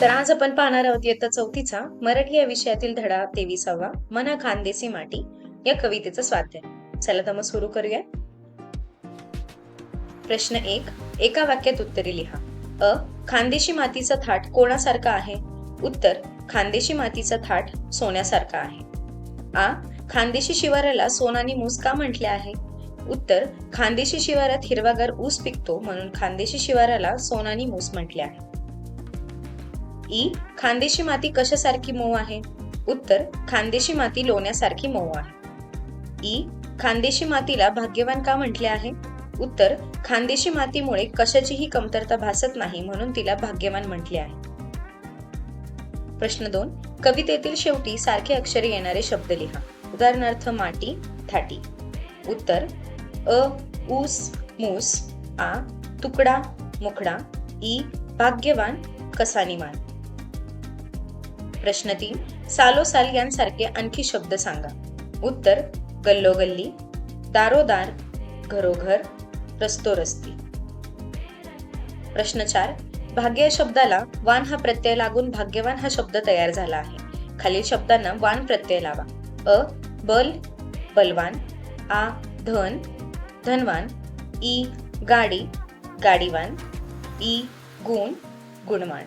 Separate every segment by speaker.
Speaker 1: तर आज आपण पाहणार आहोत इयत्ता चौथीचा मराठी या विषयातील धडा तेविसावा मना खानदेसी माटी या कवितेचा स्वाध्याय. चला तर मग सुरू करूया. प्रश्न एक एका वाक्यात उत्तरे लिहा. अ खानदेशी मातीचा थाट कोणासारखा आहे? उत्तर खानदेशी मातीचा थाट सोन्यासारखा आहे. आ खानदेशी शिवाराला सोनानी मूस का म्हटले आहे? उत्तर खानदेशी शिवारात हिरवागार ऊस पिकतो म्हणून खानदेशी शिवाराला सोनानी मूस म्हटले आहे. ई खानदेशी माती कशासारखी मऊ आहे? उत्तर खानदेशी माती लोण्यासारखी मऊ आहे. ई खानदेशी मातीला भाग्यवान का म्हटले आहे? उत्तर खानदेशी मातीमुळे कशाचीही कमतरता भासत नाही म्हणून तिला भाग्यवान म्हटले आहे. प्रश्न दोन कवितेतील शेवटी सारखे अक्षरे येणारे शब्द लिहा. उदाहरणार्थ माटी थाटी. उत्तर अ ऊस मूस आ तुकडा मुखडा ई भाग्यवान कसानीमान प्रश्न तीन सालोसाल यांसारखे आणखी शब्द सांगा. उत्तर गल्लोगल्ली दारोदार घरोघर रस्तोरस्ती प्रश्न चार भाग्य शब्दाला वान हा प्रत्यय लागून भाग्यवान हा शब्द तयार झाला आहे. खालील शब्दांना वान प्रत्यय लावा. अ बल बलवान आ धन धनवान ई गाडी गाडीवान ई गुण गुणवान.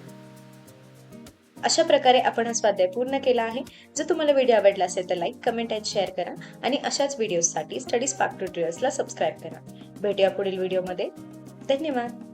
Speaker 1: अशा प्रकारे आपण हा स्वाध्याय पूर्ण केला आहे. जर तुम्हाला व्हिडिओ आवडला असेल तर लाईक कमेंट अँड शेअर करा आणि अशाच व्हिडिओसाठी स्टडीज स्पार्क ट्युटोरियल्सला सबस्क्राईब करा. भेटूया पुढील व्हिडिओमध्ये धन्यवाद.